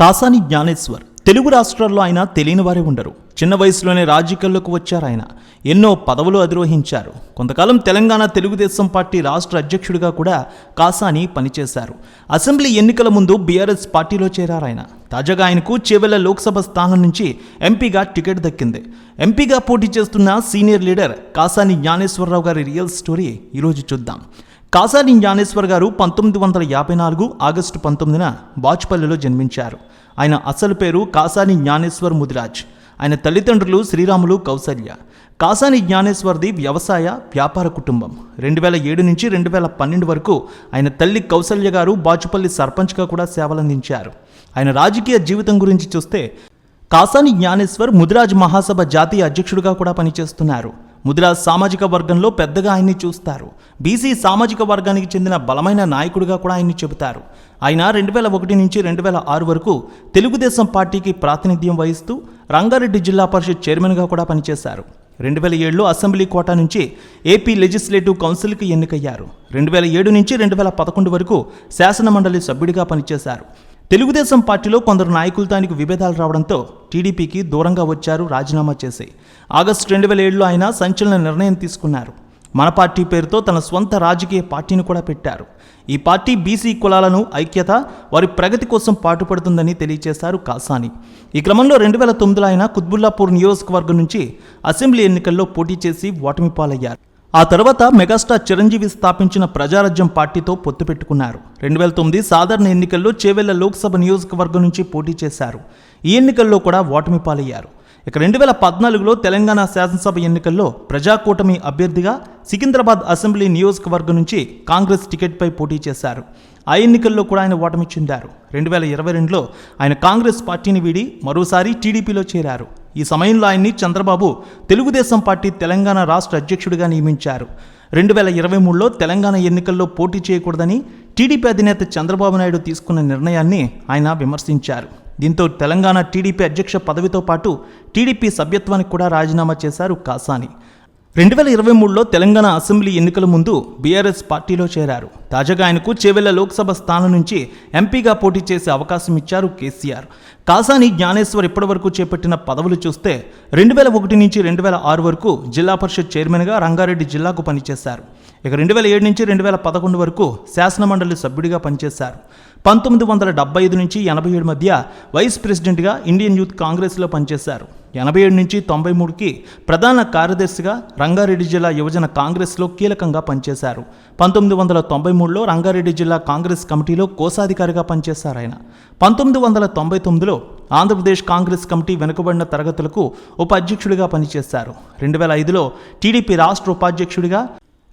కాసాని జ్ఞానేశ్వర్. తెలుగు రాష్ట్రాల్లో ఆయన తెలియని వారే ఉండరు. చిన్న వయసులోనే రాజకీయాల్లోకి వచ్చారు ఆయన. ఎన్నో పదవులు అధిరోహించారు. కొంతకాలం తెలంగాణ తెలుగుదేశం పార్టీ రాష్ట్ర అధ్యక్షుడిగా కూడా కాసాని పనిచేశారు. అసెంబ్లీ ఎన్నికల ముందు బీఆర్ఎస్ పార్టీలో చేరారు ఆయన. తాజాగా ఆయనకు చేవెళ్ళ లోక్సభ స్థానం నుంచి ఎంపీగా టికెట్ దక్కింది. ఎంపీగా పోటీ చేస్తున్న సీనియర్ లీడర్ కాసాని జ్ఞానేశ్వరరావు గారి రియల్ స్టోరీ ఈరోజు చూద్దాం. కాసాని జ్ఞానేశ్వర్ గారు పంతొమ్మిది వందల యాభై నాలుగు ఆగస్టు పంతొమ్మిదిన బాచుపల్లిలో జన్మించారు. ఆయన అసలు పేరు కాసాని జ్ఞానేశ్వర్ ముదిరాజ్. ఆయన తల్లిదండ్రులు శ్రీరాములు కౌసల్య. కాసాని జ్ఞానేశ్వర్ది వ్యవసాయ వ్యాపార కుటుంబం. రెండు వేల ఏడు నుంచి రెండు వేల పన్నెండు వరకు ఆయన తల్లి కౌసల్య గారు బాచుపల్లి సర్పంచ్గా కూడా సేవలందించారు. ఆయన రాజకీయ జీవితం గురించి చూస్తే కాసాని జ్ఞానేశ్వర్ ముదిరాజ్ మహాసభ జాతీయ అధ్యక్షుడిగా కూడా పనిచేస్తున్నారు. ముదిరాజ్ సామాజిక వర్గంలో పెద్దగా ఆయన్ని చూస్తారు. బీసీ సామాజిక వర్గానికి చెందిన బలమైన నాయకుడిగా కూడా ఆయన్ని చెబుతారు. ఆయన రెండు వేల ఒకటి నుంచి రెండు వేల ఆరు వరకు తెలుగుదేశం పార్టీకి ప్రాతినిధ్యం వహిస్తూ రంగారెడ్డి జిల్లా పరిషత్ చైర్మన్గా కూడా పనిచేశారు. రెండు వేల ఏడులో అసెంబ్లీ కోటా నుంచి ఏపీ లెజిస్లేటివ్ కౌన్సిల్కి ఎన్నికయ్యారు. రెండు వేల ఏడు నుంచి రెండు వేల పదకొండు వరకు శాసనమండలి సభ్యుడిగా పనిచేశారు. తెలుగుదేశం పార్టీలో కొందరు నాయకులతో ఆయనకు విభేదాలు రావడంతో టీడీపీకి దూరంగా వచ్చారు రాజీనామా చేసి. ఆగస్టు రెండు వేల ఏడులో ఆయన సంచలన నిర్ణయం తీసుకున్నారు. మన పార్టీ పేరుతో తన స్వంత రాజకీయ పార్టీని కూడా పెట్టారు. ఈ పార్టీ బీసీ కులాలను ఐక్యత వారి ప్రగతి కోసం పాటుపడుతుందని తెలియజేశారు కాసాని. ఈ క్రమంలో రెండు వేల తొమ్మిదిలో ఆయన కుత్బుల్లాపూర్ నియోజకవర్గం నుంచి అసెంబ్లీ ఎన్నికల్లో పోటీ చేసి ఓటమి పాలయ్యారు ఆ తర్వాత మెగాస్టార్ చిరంజీవి స్థాపించిన ప్రజారాజ్యం పార్టీతో పొత్తు పెట్టుకున్నారు. రెండు వేల తొమ్మిది సాధారణ ఎన్నికల్లో చేవెళ్ళ లోక్సభ నియోజకవర్గం నుంచి పోటీ చేశారు. ఈ ఎన్నికల్లో కూడా ఓటమి పాలయ్యారు. ఇక రెండు వేల పద్నాలుగులో తెలంగాణ శాసనసభ ఎన్నికల్లో ప్రజాకూటమి అభ్యర్థిగా సికింద్రాబాద్ అసెంబ్లీ నియోజకవర్గం నుంచి కాంగ్రెస్ టికెట్పై పోటీ చేశారు. ఆ ఎన్నికల్లో కూడా ఆయన ఓటమి చెందారు. రెండు వేల ఇరవై రెండులో ఆయన కాంగ్రెస్ పార్టీని వీడి మరోసారి టీడీపీలో చేరారు. ఈ సమయంలో ఆయన్ని చంద్రబాబు తెలుగుదేశం పార్టీ తెలంగాణ రాష్ట్ర అధ్యక్షుడిగా నియమించారు. రెండు వేల ఇరవై మూడులో తెలంగాణ ఎన్నికల్లో పోటీ చేయకూడదని టీడీపీ అధినేత చంద్రబాబు నాయుడు తీసుకున్న నిర్ణయాన్ని ఆయన విమర్శించారు. దీంతో తెలంగాణ టీడీపీ అధ్యక్ష పదవితో పాటు టీడీపీ సభ్యత్వానికి కూడా రాజీనామా చేశారు కాసాని. రెండు వేల ఇరవై మూడులో తెలంగాణ అసెంబ్లీ ఎన్నికల ముందు బీఆర్ఎస్ పార్టీలో చేరారు. తాజాగా ఆయనకు చేవెళ్ళ లోక్సభ స్థానం నుంచి ఎంపీగా పోటీ చేసే అవకాశం ఇచ్చారు కేసీఆర్. కాసాని జ్ఞానేశ్వర్ ఇప్పటివరకు చేపట్టిన పదవులు చూస్తే రెండు వేల ఒకటి నుంచి రెండు వేల ఆరు వరకు జిల్లా పరిషత్ చైర్మన్గా రంగారెడ్డి జిల్లాకు పనిచేశారు. ఇక రెండు వేల ఏడు నుంచి రెండు వేల పదకొండు వరకు శాసనమండలి సభ్యుడిగా పనిచేశారు. పంతొమ్మిది వందల డెబ్బై ఐదు నుంచి ఎనభై ఏడు మధ్య వైస్ ప్రెసిడెంట్గా ఇండియన్ యూత్ కాంగ్రెస్లో పనిచేశారు. ఎనభై ఏడు నుంచి తొంభై మూడుకి ప్రధాన కార్యదర్శిగా రంగారెడ్డి జిల్లా యువజన కాంగ్రెస్లో కీలకంగా పనిచేశారు. పంతొమ్మిది వందల తొంభై మూడులో రంగారెడ్డి జిల్లా కాంగ్రెస్ కమిటీలో కోశాధికారిగా పనిచేశారు ఆయన. పంతొమ్మిది వందల తొంభై తొమ్మిదిలో ఆంధ్రప్రదేశ్ కాంగ్రెస్ కమిటీ వెనుకబడిన తరగతులకు ఉపాధ్యక్షుడిగా పనిచేశారు. రెండు వేల ఐదులో టీడీపీ రాష్ట్ర ఉపాధ్యక్షుడిగా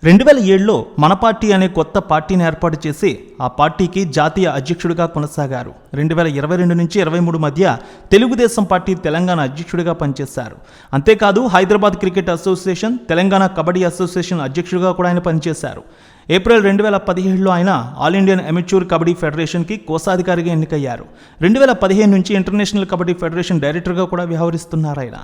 రెండు వేల ఏడులో మన పార్టీ అనే కొత్త పార్టీని ఏర్పాటు చేసి ఆ పార్టీకి జాతీయ అధ్యక్షుడిగా కొనసాగారు. రెండు వేల ఇరవై రెండు నుంచి ఇరవై మూడు మధ్య తెలుగుదేశం పార్టీ తెలంగాణ అధ్యక్షుడిగా పనిచేశారు. అంతేకాదు Hyderabad cricket association Telangana kabaddi association అధ్యక్షుడిగా కూడా ఆయన పనిచేశారు. ఏప్రిల్ రెండు వేల పదిహేడులో ఆయన ఆల్ ఇండియన్ అమెచ్యూర్ కబడ్డీ ఫెడరేషన్కి కోశాధికారిగా ఎన్నికయ్యారు. రెండు వేల పదిహేను నుంచి ఇంటర్నేషనల్ కబడ్డీ ఫెడరేషన్ డైరెక్టర్గా కూడా వ్యవహరిస్తున్నారు ఆయన.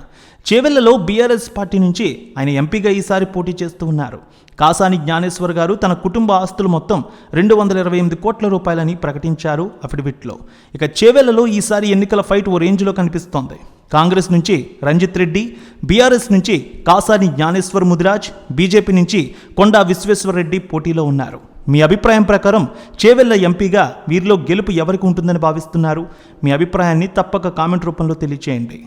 చేవెళ్ళలో బీఆర్ఎస్ పార్టీ నుంచి ఆయన ఎంపీగా ఈసారి పోటీ చేస్తూ ఉన్నారు. కాసాని జ్ఞానేశ్వర్ గారు తన కుటుంబ ఆస్తులు మొత్తం రెండు వందల ఇరవై ఎనిమిది కోట్ల రూపాయలని ప్రకటించారు అఫిడవిట్లో. ఇక చేవెళ్ళలో ఈసారి ఎన్నికల ఫైట్ ఓ రేంజ్లో కనిపిస్తోంది. కాంగ్రెస్ నుంచి రంజిత్ రెడ్డి బీఆర్ఎస్ నుంచి కాసాని జ్ఞానేశ్వర్ ముదిరాజ్ బీజేపీ నుంచి కొండా విశ్వేశ్వరరెడ్డి పోటీలో ఉన్నారు. మీ అభిప్రాయం ప్రకారం చేవెళ్ళ ఎంపీగా వీరిలో గెలుపు ఎవరికి ఉంటుందని భావిస్తున్నారు? మీ అభిప్రాయాన్ని తప్పక కామెంట్ రూపంలో తెలియచేయండి.